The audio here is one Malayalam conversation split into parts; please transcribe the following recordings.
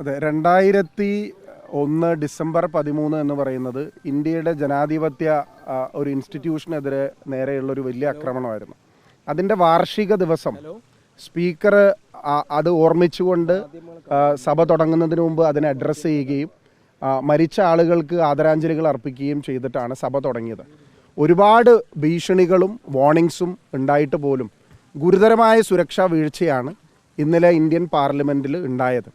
അതെ രണ്ടായിരത്തി ഒന്ന് ഡിസംബർ പതിമൂന്ന് എന്ന് പറയുന്നത് ഇന്ത്യയുടെ ജനാധിപത്യ ഒരു ഇൻസ്റ്റിറ്റ്യൂഷനെതിരെ നേരെയുള്ള ഒരു വലിയ ആക്രമണമായിരുന്നു. അതിന്റെ വാർഷിക ദിവസം സ്പീക്കർ അത് ഓർമ്മിച്ചുകൊണ്ട് സഭ തുടങ്ങുന്നതിന് മുമ്പ് അതിനെ അഡ്രസ്സ് ചെയ്യുകയും മരിച്ച ആളുകൾക്ക് ആദരാഞ്ജലികൾ അർപ്പിക്കുകയും ചെയ്തിട്ടാണ് സഭ തുടങ്ങിയത്. ഒരുപാട് ഭീഷണികളും വാർണിങ്സും ഉണ്ടായിട്ട് പോലും ഗുരുതരമായ സുരക്ഷാ വീഴ്ചയാണ് ഇന്നലെ ഇന്ത്യൻ പാർലമെന്റിൽ ഉണ്ടായത്.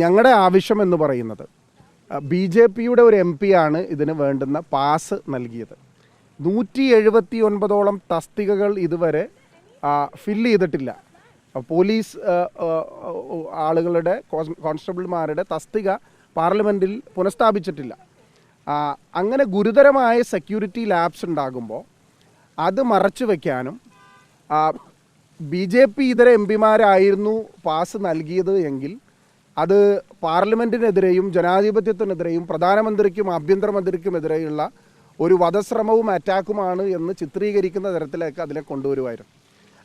ഞങ്ങളുടെ ആവശ്യം എന്ന് പറയുന്നത് ബി ജെ പിയുടെ ഒരു എം ആണ് ഇതിന് വേണ്ടുന്ന പാസ് നൽകിയത്. നൂറ്റി എഴുപത്തി ഒൻപതോളം തസ്തികകൾ ഇതുവരെ ഫില്ല് ചെയ്തിട്ടില്ല. പോലീസ് ആളുകളുടെ കോൺസ്റ്റബിൾമാരുടെ തസ്തിക പാർലമെന്റിൽ പുനഃസ്ഥാപിച്ചിട്ടില്ല. അങ്ങനെ ഗുരുതരമായ സെക്യൂരിറ്റി ലാബ്സ് ഉണ്ടാകുമ്പോൾ അത് മറച്ചു വയ്ക്കാനും ബി ജെ പി ഇതര എം പിമാരായിരുന്നു പാസ് നൽകിയത് എങ്കിൽ അത് പാർലമെന്റിനെതിരെയും ജനാധിപത്യത്തിനെതിരെയും പ്രധാനമന്ത്രിക്കും ആഭ്യന്തരമന്ത്രിക്കുമെതിരെയുള്ള ഒരു വധശ്രമവും അറ്റാക്കുമാണ് എന്ന് ചിത്രീകരിക്കുന്ന തരത്തിലേക്ക് അതിനെ കൊണ്ടുവരുമായിരുന്നു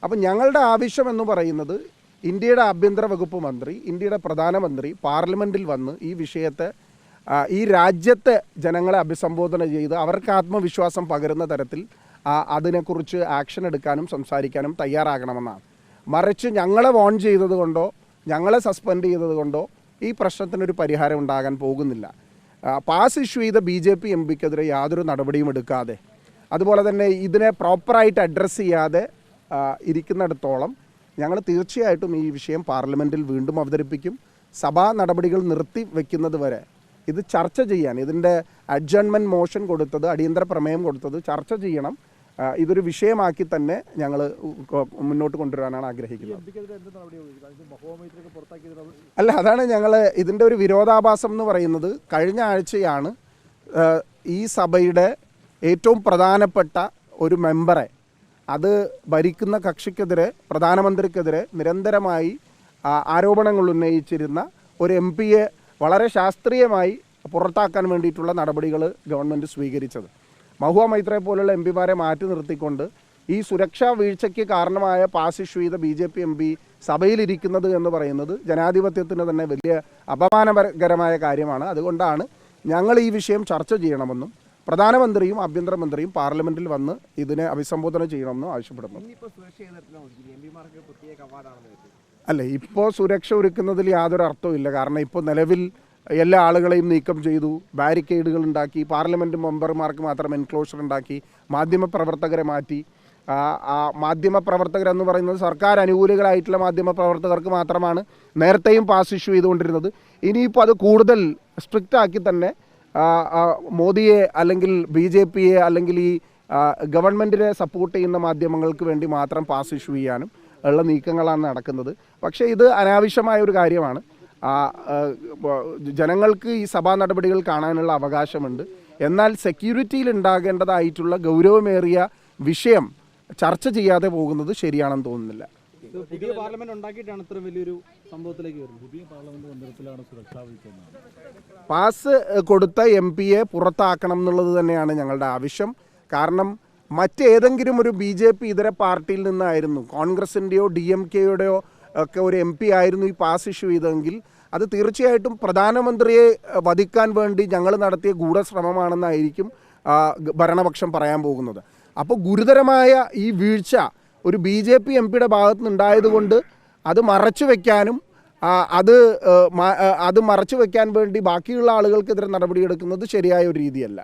അപ്പം ഞങ്ങളുടെ ആവശ്യം എന്ന് പറയുന്നത് ഇന്ത്യയുടെ ആഭ്യന്തര വകുപ്പ് മന്ത്രി ഇന്ത്യയുടെ പ്രധാനമന്ത്രി പാർലമെന്റിൽ വന്ന് ഈ വിഷയത്തെ ഈ രാജ്യത്തെ ജനങ്ങളെ അഭിസംബോധന ചെയ്ത് അവർക്ക് ആത്മവിശ്വാസം പകരുന്ന തരത്തിൽ അതിനെക്കുറിച്ച് ആക്ഷൻ എടുക്കാനും സംസാരിക്കാനും തയ്യാറാകണമെന്നാണ്. മറിച്ച് ഞങ്ങളെ വോൺ ചെയ്തത് കൊണ്ടോ ഞങ്ങളെ സസ്പെൻഡ് ചെയ്തത് കൊണ്ടോ ഈ പ്രശ്നത്തിനൊരു പരിഹാരം ഉണ്ടാകാൻ പോകുന്നില്ല. പാസ് ഇഷ്യൂ ചെയ്ത ബി ജെ പി എം പിക്കെതിരെ യാതൊരു നടപടിയും എടുക്കാതെ അതുപോലെ തന്നെ ഇതിനെ പ്രോപ്പറായിട്ട് അഡ്രസ്സ് ചെയ്യാതെ ഇരിക്കുന്നിടത്തോളം ഞങ്ങൾ തീർച്ചയായിട്ടും ഈ വിഷയം പാർലമെന്റിൽ വീണ്ടും അവതരിപ്പിക്കും. സഭാ നടപടികൾ നിർത്തി വെക്കുന്നത് വരെ ഇത് ചർച്ച ചെയ്യാൻ ഇതിന്റെ അഡ്ജൺമെന്റ് മോഷൻ കൊടുത്തത് അടിയന്തര പ്രമേയം കൊടുത്തത് ചർച്ച ചെയ്യണം. ഇതൊരു വിഷയമാക്കി തന്നെ ഞങ്ങൾ മുന്നോട്ട് കൊണ്ടുവരാനാണ് ആഗ്രഹിക്കുന്നത്. അല്ല അതാണ് ഞങ്ങൾ ഇതിന്റെ ഒരു വിരോധാഭാസം എന്ന് പറയുന്നത്. കഴിഞ്ഞ ആഴ്ചയാണ് ഈ സഭയുടെ ഏറ്റവും പ്രധാനപ്പെട്ട ഒരു മെമ്പറെ അത് ഭരിക്കുന്ന കക്ഷിക്കെതിരെ പ്രധാനമന്ത്രിക്കെതിരെ നിരന്തരമായി ആരോപണങ്ങൾ ഉന്നയിച്ചിരുന്ന ഒരു എം പിയെ വളരെ ശാസ്ത്രീയമായി പുറത്താക്കാൻ വേണ്ടിയിട്ടുള്ള നടപടികൾ ഗവൺമെന്റ് സ്വീകരിച്ചത്. മഹുവ മൈത്രയെ പോലുള്ള എം പിമാരെ മാറ്റി നിർത്തിക്കൊണ്ട് ഈ സുരക്ഷാ വീഴ്ചയ്ക്ക് കാരണമായ പാസ് ഇഷ്യൂ ചെയ്ത B J P M P സഭയിലിരിക്കുന്നത് എന്ന് പറയുന്നത് ജനാധിപത്യത്തിന് തന്നെ വലിയ അപമാനകരമായ കാര്യമാണ്. അതുകൊണ്ടാണ് ഞങ്ങൾ ഈ വിഷയം ചർച്ച ചെയ്യണമെന്നും പ്രധാനമന്ത്രിയും ആഭ്യന്തരമന്ത്രിയും പാർലമെന്റിൽ വന്ന് ഇതിനെ അഭിസംബോധന ചെയ്യണമെന്നും ആവശ്യപ്പെടുന്നു. അല്ല ഇപ്പോൾ സുരക്ഷ ഒരുക്കുന്നതിൽ യാതൊരു അർത്ഥവും ഇല്ല കാരണം ഇപ്പോൾ നിലവിൽ എല്ലാ ആളുകളെയും നീക്കം ചെയ്തു ബാരിക്കേഡുകൾ ഉണ്ടാക്കി പാർലമെന്റ് മെമ്പർമാർക്ക് മാത്രം എൻക്ലോഷർ ഉണ്ടാക്കി മാധ്യമപ്രവർത്തകരെ മാറ്റി. മാധ്യമപ്രവർത്തകർ എന്ന് പറയുന്നത് സർക്കാർ അനുകൂലികളായിട്ടുള്ള മാധ്യമപ്രവർത്തകർക്ക് മാത്രമാണ് നേരത്തെയും പാസ് ഇഷ്യൂ ചെയ്തുകൊണ്ടിരുന്നത്. ഇനിയിപ്പോൾ അത് കൂടുതൽ സ്ട്രിക്റ്റ് ആക്കി തന്നെ മോദിയെ അല്ലെങ്കിൽ ബി ജെ പിയെ അല്ലെങ്കിൽ ഈ ഗവൺമെന്റിനെ സപ്പോർട്ട് ചെയ്യുന്ന മാധ്യമങ്ങൾക്ക് വേണ്ടി മാത്രം പാസ് ഇഷ്യൂ ചെയ്യാനും ഉള്ള നീക്കങ്ങളാണ് നടക്കുന്നത്. പക്ഷേ ഇത് അനാവശ്യമായ ഒരു കാര്യമാണ്. ജനങ്ങൾക്ക് ഈ സഭാ നടപടികൾ കാണാനുള്ള അവകാശമുണ്ട്. എന്നാൽ സെക്യൂരിറ്റിയിൽ ഉണ്ടാകേണ്ടതായിട്ടുള്ള ഗൗരവമേറിയ വിഷയം ചർച്ച ചെയ്യാതെ പോകുന്നത് ശരിയാണെന്ന് തോന്നുന്നില്ല. പുതിയ പാർലമെന്റ് ഉണ്ടാക്കിയിട്ടാണ് ഇത്ര വലിയൊരു സംഭവത്തിലേക്ക് വരുന്നത്. പുതിയ പാർലമെന്റ് മന്ദിരത്തിലാണ് സുരക്ഷാ പാസ് കൊടുത്ത എം പിയെ പുറത്താക്കണം എന്നുള്ളത് തന്നെയാണ് ഞങ്ങളുടെ ആവശ്യം. കാരണം മറ്റേതെങ്കിലും ഒരു ബി ജെ പി ഇതര പാർട്ടിയിൽ നിന്നായിരുന്നു. കോൺഗ്രസിന്റെയോ ഡി എം കെയുടെയോ ഒക്കെ ഒരു എം പി ആയിരുന്നു ഈ പാസ് ഇഷ്യൂ ചെയ്തതെങ്കിൽ അത് തീർച്ചയായിട്ടും പ്രധാനമന്ത്രിയെ വധിക്കാൻ വേണ്ടി ഞങ്ങൾ നടത്തിയ ഗൂഢശ്രമമാണെന്നായിരിക്കും ഭരണപക്ഷം പറയാൻ പോകുന്നത്. അപ്പോൾ ഗുരുതരമായ ഈ വീഴ്ച ഒരു ബി ജെ പി എം പിയുടെ ഭാഗത്തുനിന്നുണ്ടായതുകൊണ്ട് അത് മറച്ചു വയ്ക്കാനും അത് അത് മറച്ചു വയ്ക്കാൻ വേണ്ടി ബാക്കിയുള്ള ആളുകൾക്കെതിരെ നടപടിയെടുക്കുന്നത് ശരിയായ ഒരു രീതിയല്ല.